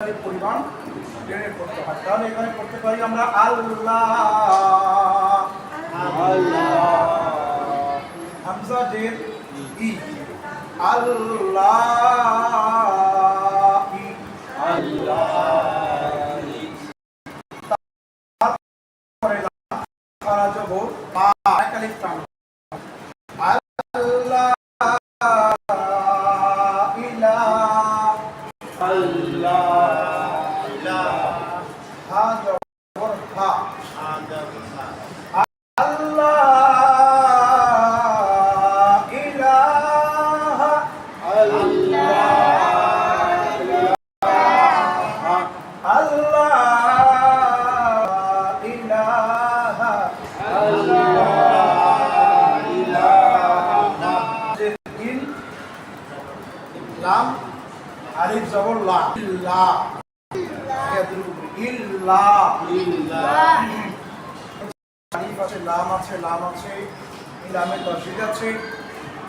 পরিমাণ এখানে করতে পারি আমরা আল্লাহ। হামজা জের ই। আল্লাহ। আল্লাহ এই লামের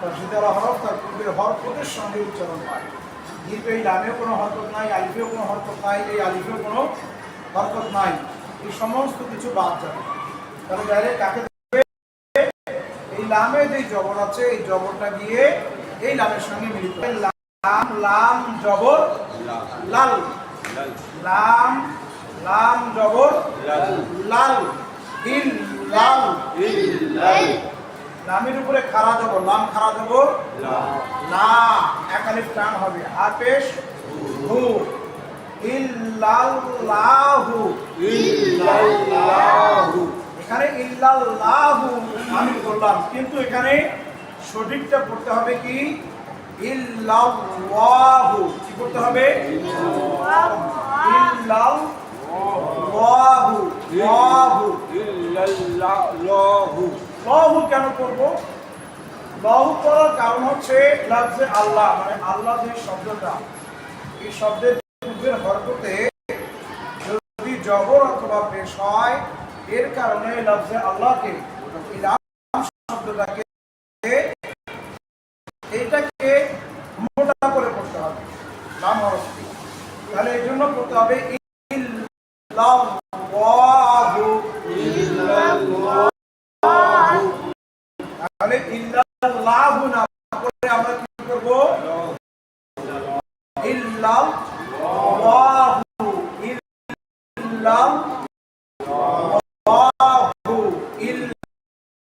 তসজিদ আছে হরফ তার পূর্বের হরফের সঙ্গে উচ্চারণ হয়। কিন্তু এই লামেও কোনো হরকত নাই, আলিফেও কোনো হরকত নাই, এই আলিফেও কোনো হরকত নাই। এই সমস্ত কিছু বাদ যাবে। তাহলে ডাইরেক্ট কাকে এই লামে যে জবর আছে, এই জবরটা গিয়ে এই লামের সঙ্গে মিলিত লাম লাম, জবর, লাল। লাম লাম, জবর, লাল। ইল লাল। লামের উপরে খাড়া দেবো। লাম খাড়া দেবো? লা এক আলিফ টান হবে। পেশ হু ইল্লাল্লাহু। ইল্লাল্লাহু। এখানে ইল্লাল্লাহু আমি বললাম কিন্তু এখানে সঠিকটা পড়তে হবে কি? ইল্লাল্লাহু। কি করতে হবে? ইল্লাল্লাহু। লাহু লাহু কেন করব? লাহু করার কারণ হচ্ছে লাফজে আল্লাহ মানে আল্লাহ যে শব্দটা, এই শব্দের পূর্বের হরকতে যদি জবর অথবা পেশ হয়, এর কারণে লাফজে আল্লাহকে শব্দটাকে এইটাকে মোটা করে পড়তে হবে লাম হরফটি তাহলে এই জন্য পড়তে হবে ইল্লাল্লাহু তাহলে ইল্লাল্লাহু না করে আমরা কি করব ইল্লাল্লাহু ইল্লাল্লাহু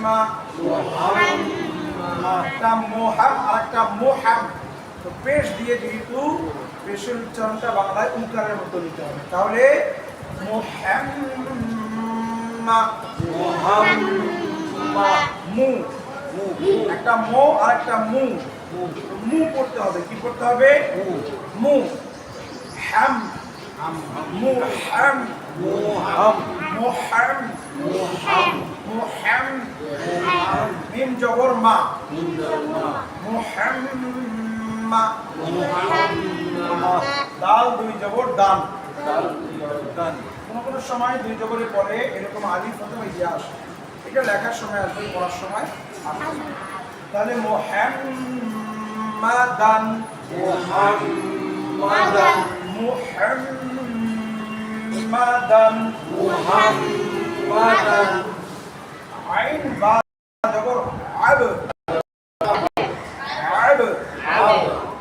মুহাম্মা একটা মোহাম আর একটা মোহাম তো পেশ দিয়ে যেহেতু পেশের উচ্চারণটা বাংলায় উঙ্কারের মতো নিতে হবে। তাহলে মু একটা মো আর একটা মু মু পড়তে হবে কি পড়তে হবে? মু। হ্যাম মু হ্যাম মুহাম মুহাম মিম জবর মা মুহাম্মা দাল দুই জবর দান। কোনো কোনো সময় দুই জবরের পরে এরকম আলিফ প্রথমে ইয়ে আসে। এটা লেখার সময় আসবে, পড়ার সময় আসবে। তাহলে মুহাম্মাদান। মুহাম্মাদান। আইন বা আব আব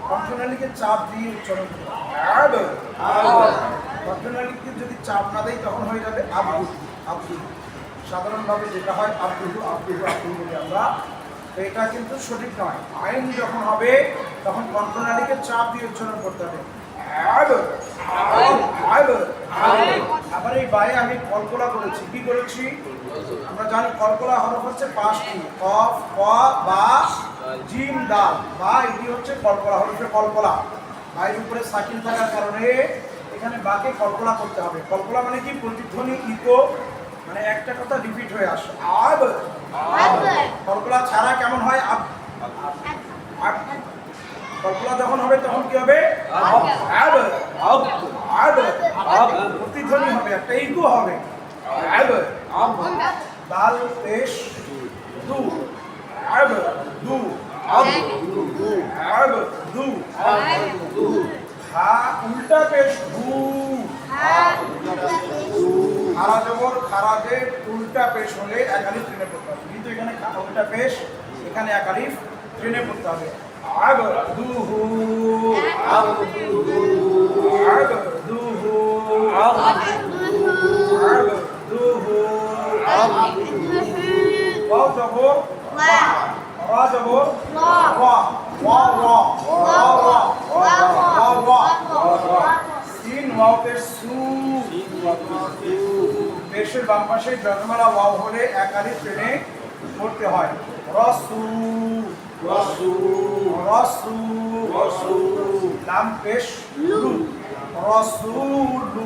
কণ্ঠনালীকে চাপ দিয়ে উচ্চারণ হবে। আব কণ্ঠনালীকে যদি চাপ না দেয় তখন হয়ে যাবে আব্দু আব্দু সাধারণভাবে যেটা হয় আব্দুহু আব্দুহু আব্দুহু বলি আমরা এটা কিন্তু সঠিক নয় আইন যখন হবে তখন কণ্ঠনালীকে চাপ দিয়ে উচ্চারণ করতে হবে আব, আব, আব, আব। আবার এই বায়ে আমি কলকলা করেছি কি করেছি আমরা জানি কলকলা হরফ হচ্ছে পাঁচটি। কফ ক বা জিম দাল বা এটি হচ্ছে কলকলা হরফে কলকলা বাইরের উপরে সাকিন থাকার কারণে এখানে বাকে কলকলা করতে হবে। কলকলা মানে কি? প্রতিধ্বনি ইকো মানে একটা কথা রিপিট হয়ে আসে। আব। কলকলা ছাড়া কেমন হয়? আব। আব। কল্পনা যখন হবে তখন কি হবে? আব। আব। আব। আব। প্রতিধ্বনি হবে একটা ইকো হবে। আব। দাল পেশ দু আব দু আব আব দু দু। হা উল্টা পেশ হু খারা জবর খারাজে উল্টা পেশ হলে একালিফ ট্রেনে পড়তে হবে। কিন্তু এখানে খা- উল্টা পেশ এখানে একালিফ ট্রেনে পড়তে হবে। আব দুহু আব দুহু আব দুহু আব দুহু ওয়াও জবর রা জবর ওয়া ওয়া ওয়া ওয়া ওয়া ওয়া ওয়া সিন ওয়াও পেশ সু পেশের বাম পাশে জন্মালা ওয়াও হলে একালি ট্রেনে পড়তে হয় রসু রসু রসু রসু লাম পেশ লু রসুলু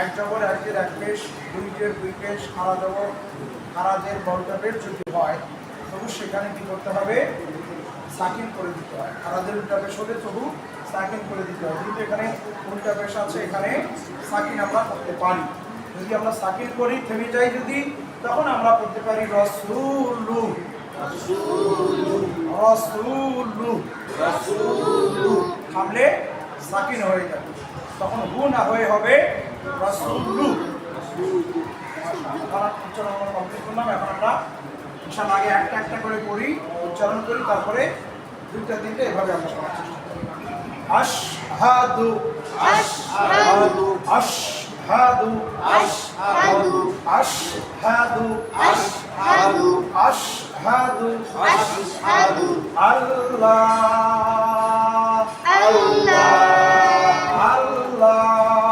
এক জবর একের এক পেশ দুই জের দুই পেশ খারা জবর খারাজের পেশ যদি হয়। তবু সেখানে কি করতে হবে? সাকিন করে দিতে হয়। খারাজের উল্টা পেশ হলে তবু সাকিন করে দিতে হয়। কিন্তু এখানে উল্টা পেশ আছে? এখানে সাকিন আমরা করতে পারি। যদি আমরা সাকিন করি থেমে যাই যদি তখন আমরা করতে পারি রসুলু রসুলু থামলে সাকিন হয়ে যাবে। তখন হু না হয়ে হবে রসুলু উচ্চারণ আমরা কমপ্লিট করলাম এখন আমরা ইনশাল আগে একটা একটা করে পড়ি উচ্চারণ করি তারপরে দুইটা তিনটে এভাবে আমরা শোনার চেষ্টা করি আশহাদু আশহাদু আশহাদু আশহাদু আশহাদু আশহাদু আশহাদু আশহাদু আল্লাহ। আল্লাহ। আল্লাহ।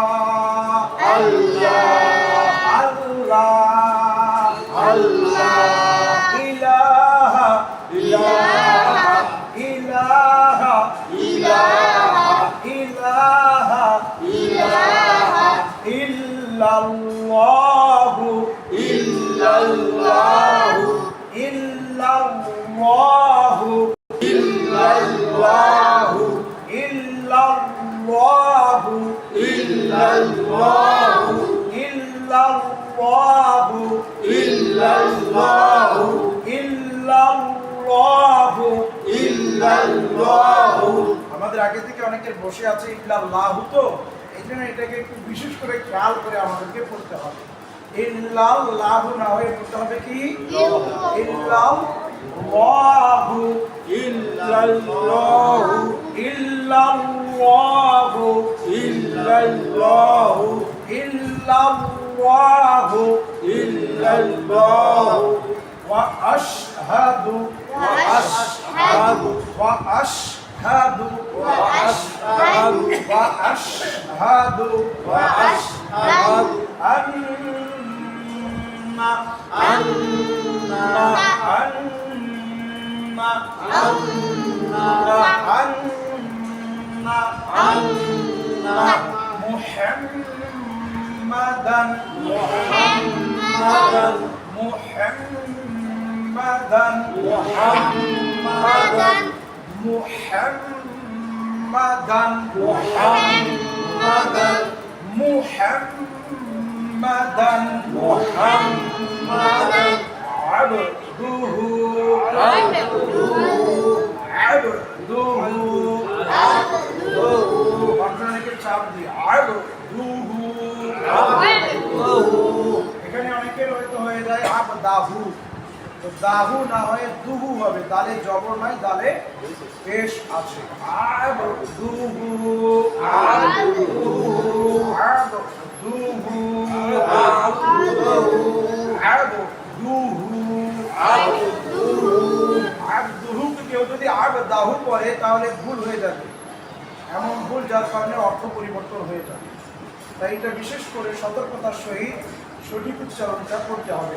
ইল্লাল্লাহু ইল্লাল্লাহু ইল্লাল্লাহু ইল্লাল্লাহু ইল্লাল্লাহু ইল্লাল্লাহু ইল্লাল্লাহু ইল্লাল্লাহু ইল্লাল্লাহু আমাদের আগে থেকে অনেকের বসে আছে ইল্লাল্লাহু তো এই জন্য এটাকে একটু বিশেষ করে খেয়াল করে আমাদেরকে পড়তে হবে। إِلَّا اللَّهُ نَوَيْ مُتَحْبِ إِلَّا اللَّهُ إِلَّا اللَّهُ إِلَّا اللَّهُ إِلَّا اللَّهُ إِلَّا اللَّهُ اللَّهُ وَأَشْهَدُ وَأَشْهَدُ وَأَشْهَدُ وَأَشْهَدُ وَأَشْهَدُ وَأَشْهَدُ أَنَّ أن أن أن أن محمدا محمدا محمدا محمدا محمدا محمدا محمدا محمدا عبده عبده عبده অর্থনীতিকে চাপ দিয়ে আবদুহু এখানে অনেকের হয়তো হয়ে যায় আব দাহু তো দাহু না হয়ে দুহু হবে। দালে জবর নাই, দালে পেশ আছে। কেউ যদি আবদাহু পড়ে, তাহলে ভুল হয়ে যাবে। এমন ভুল যার কারণে অর্থ পরিবর্তন হয়ে যাবে। তাই এটা বিশেষ করে সতর্কতার সহিত সঠিক উচ্চারণটা করতে হবে।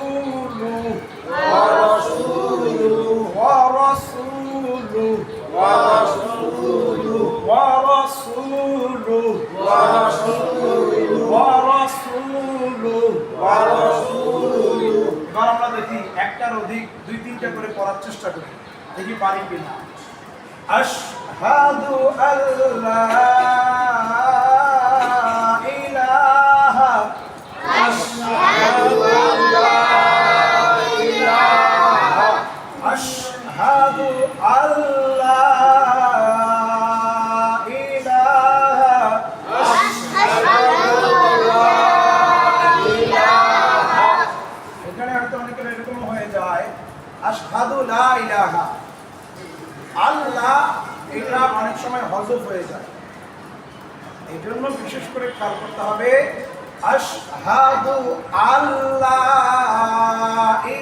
একটার অধিক দুই তিনটা করে পড়ার চেষ্টা করি। দেখি পারি কিনা। আশহাদু আল্লা হাজফ হয়ে যায়। এই জন্য বিশেষ করে খেয়াল করতে হবে আশহাদু আল্লাহ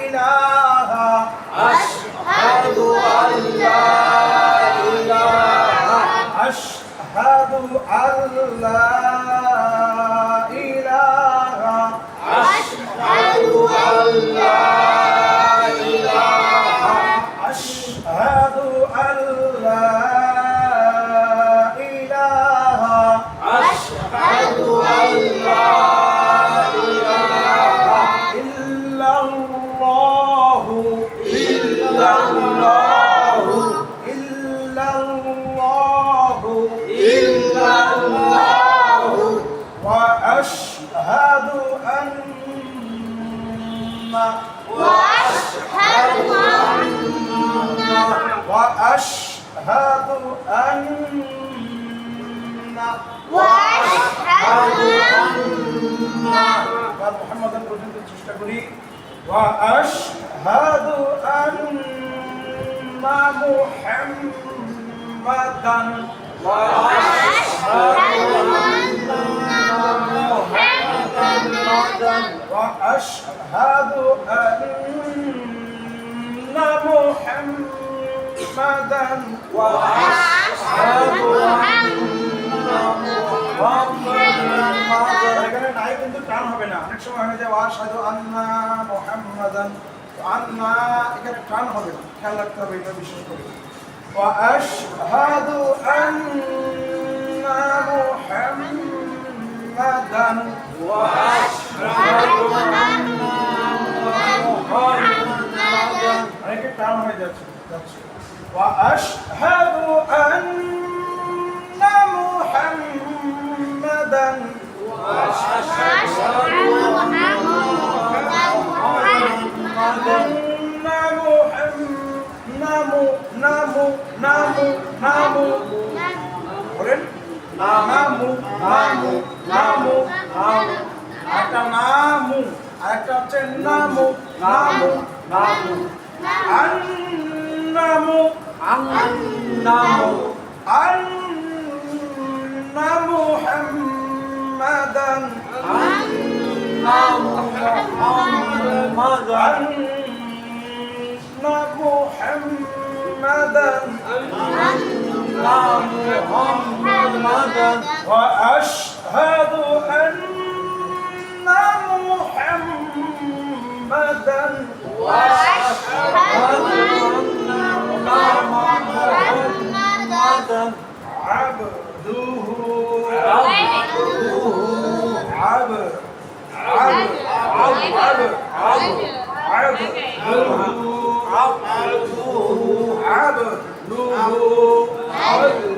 ইলাহা। আশহাদু আল্লাহ ইলাহা। আশহাদু আল্লাহ وأشهد أن محمدا وأشهد أن محمدا وأشهد أن محمدا وأشهد أن এখানে নাই কিন্তু টান হবে না অনেক সময় হয়ে যায় ওয়াসাদু আন্না মোহাম্মদান আন্না এখানে টান হবে না খেয়াল রাখতে হবে এটা বিশেষ করে وأشهد أن محمدا وأشهد أن محمدا أنا كنت عامل هيدا وأشهد أن محمدا নামো واشهد ان محمدا نمو نمو نمو نمو نمو করেন নামু নামু নামু নামু একটা নামু আরেকটা হচ্ছে নামু নামু নামু আন্নামু আন্নামু নামো মুহাম্মদ محمدا. أن محمدا أن محمدا أن محمدا وأشهد أن محمدا. وأشهد أن محمدا. عبده عبده. ஆவு ஆவு ஆவு ஆவு ஆவு ஆவு நூ ஆவு நூ ஆவு நூ ஆவு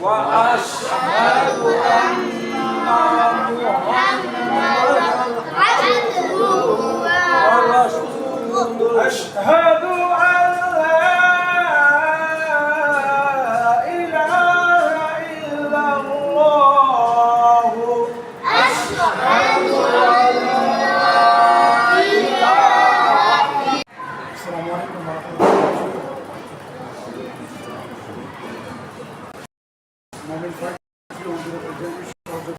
وأشهد أن محمدا عبده ورسوله أشهد